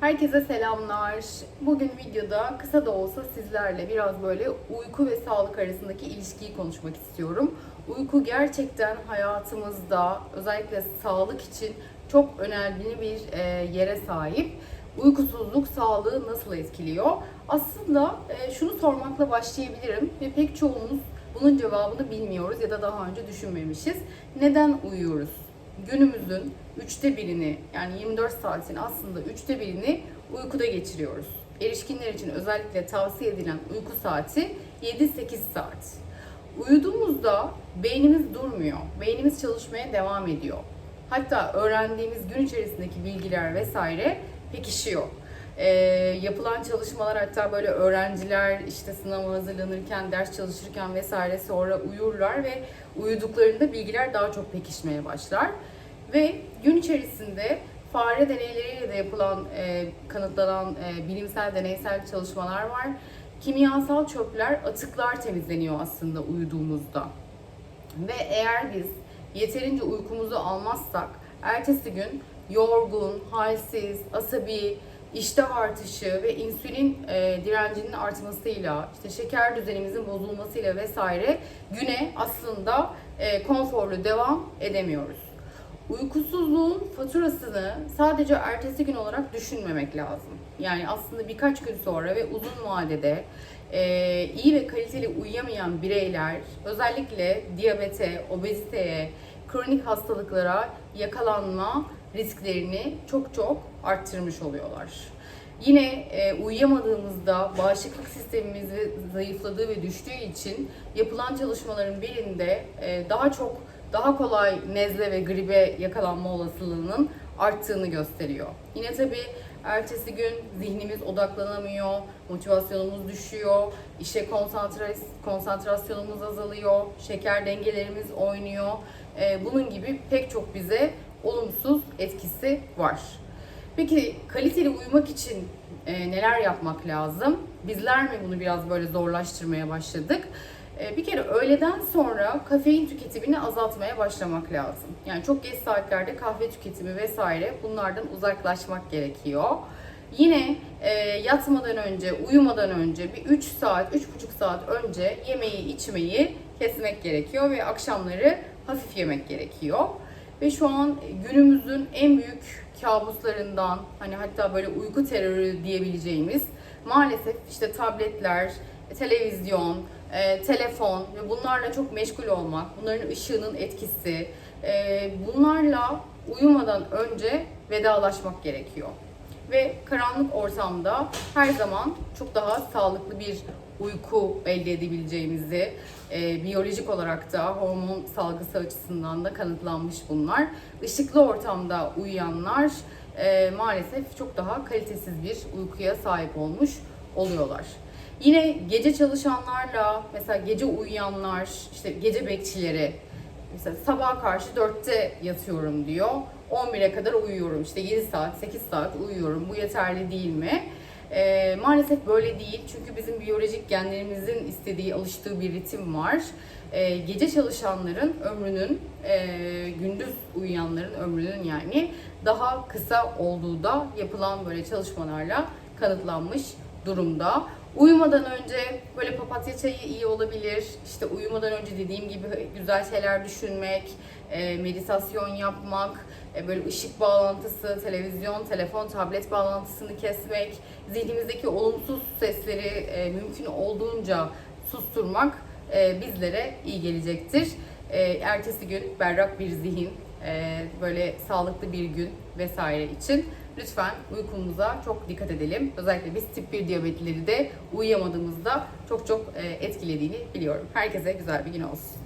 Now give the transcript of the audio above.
Herkese selamlar. Bugün videoda kısa da olsa sizlerle biraz böyle uyku ve sağlık arasındaki ilişkiyi konuşmak istiyorum. Uyku gerçekten hayatımızda özellikle sağlık için çok önemli bir e, yere sahip. Uykusuzluk sağlığı nasıl etkiliyor? Aslında e, şunu sormakla başlayabilirim ve pek çoğumuz bunun cevabını bilmiyoruz ya da daha önce düşünmemişiz. Neden uyuyoruz? Günümüzün üçte birini yani 24 saatin aslında üçte birini uykuda geçiriyoruz. Erişkinler için özellikle tavsiye edilen uyku saati 7-8 saat. Uyuduğumuzda beynimiz durmuyor. Beynimiz çalışmaya devam ediyor. Hatta öğrendiğimiz gün içerisindeki bilgiler vesaire pekişiyor. Ee, yapılan çalışmalar hatta böyle öğrenciler işte sınava hazırlanırken, ders çalışırken vesaire sonra uyurlar ve uyuduklarında bilgiler daha çok pekişmeye başlar. Ve gün içerisinde fare deneyleriyle de yapılan, e, kanıtlanan e, bilimsel deneysel çalışmalar var. Kimyasal çöpler, atıklar temizleniyor aslında uyuduğumuzda. Ve eğer biz yeterince uykumuzu almazsak ertesi gün yorgun, halsiz, asabi, iştah artışı ve insülin e, direncinin artmasıyla, işte şeker düzenimizin bozulmasıyla vesaire güne aslında e, konforlu devam edemiyoruz. Uykusuzluğun faturasını sadece ertesi gün olarak düşünmemek lazım. Yani aslında birkaç gün sonra ve uzun vadede e, iyi ve kaliteli uyuyamayan bireyler özellikle diyabete, obeziteye, kronik hastalıklara yakalanma risklerini çok çok arttırmış oluyorlar. Yine e, uyuyamadığımızda bağışıklık sistemimiz zayıfladığı ve düştüğü için yapılan çalışmaların birinde e, daha çok daha kolay nezle ve gribe yakalanma olasılığının arttığını gösteriyor. Yine tabii ertesi gün zihnimiz odaklanamıyor, motivasyonumuz düşüyor, işe konsantra- konsantrasyonumuz azalıyor, şeker dengelerimiz oynuyor. Ee, bunun gibi pek çok bize olumsuz etkisi var. Peki kaliteli uyumak için e, neler yapmak lazım? Bizler mi bunu biraz böyle zorlaştırmaya başladık? E, bir kere öğleden sonra kafein tüketimini azaltmaya başlamak lazım. Yani çok geç saatlerde kahve tüketimi vesaire bunlardan uzaklaşmak gerekiyor. Yine e, yatmadan önce, uyumadan önce bir 3 saat, 3,5 saat önce yemeği, içmeyi kesmek gerekiyor ve akşamları hafif yemek gerekiyor. Ve şu an günümüzün en büyük kabuslarından hani hatta böyle uyku terörü diyebileceğimiz maalesef işte tabletler, televizyon, e, telefon ve bunlarla çok meşgul olmak, bunların ışığının etkisi, e, bunlarla uyumadan önce vedalaşmak gerekiyor. Ve karanlık ortamda her zaman çok daha sağlıklı bir uyku elde edebileceğimizi, e, biyolojik olarak da hormon salgısı açısından da kanıtlanmış bunlar. Işıklı ortamda uyuyanlar e, maalesef çok daha kalitesiz bir uykuya sahip olmuş oluyorlar. Yine gece çalışanlarla, mesela gece uyuyanlar, işte gece bekçileri, mesela sabah karşı 4'te yatıyorum diyor. 11'e kadar uyuyorum. İşte 7 saat, 8 saat uyuyorum. Bu yeterli değil mi? Ee, maalesef böyle değil. Çünkü bizim biyolojik genlerimizin istediği, alıştığı bir ritim var. Ee, gece çalışanların ömrünün, e, gündüz uyuyanların ömrünün yani daha kısa olduğu da yapılan böyle çalışmalarla kanıtlanmış durumda. Uyumadan önce böyle papatya çayı iyi olabilir. İşte uyumadan önce dediğim gibi güzel şeyler düşünmek, e, meditasyon yapmak, e, böyle ışık bağlantısı, televizyon, telefon, tablet bağlantısını kesmek, zihnimizdeki olumsuz sesleri e, mümkün olduğunca susturmak bizlere iyi gelecektir. Ertesi gün berrak bir zihin, böyle sağlıklı bir gün vesaire için lütfen uykumuza çok dikkat edelim. Özellikle biz tip 1 diyabetlileri de uyuyamadığımızda çok çok e, etkilediğini biliyorum. Herkese güzel bir gün olsun.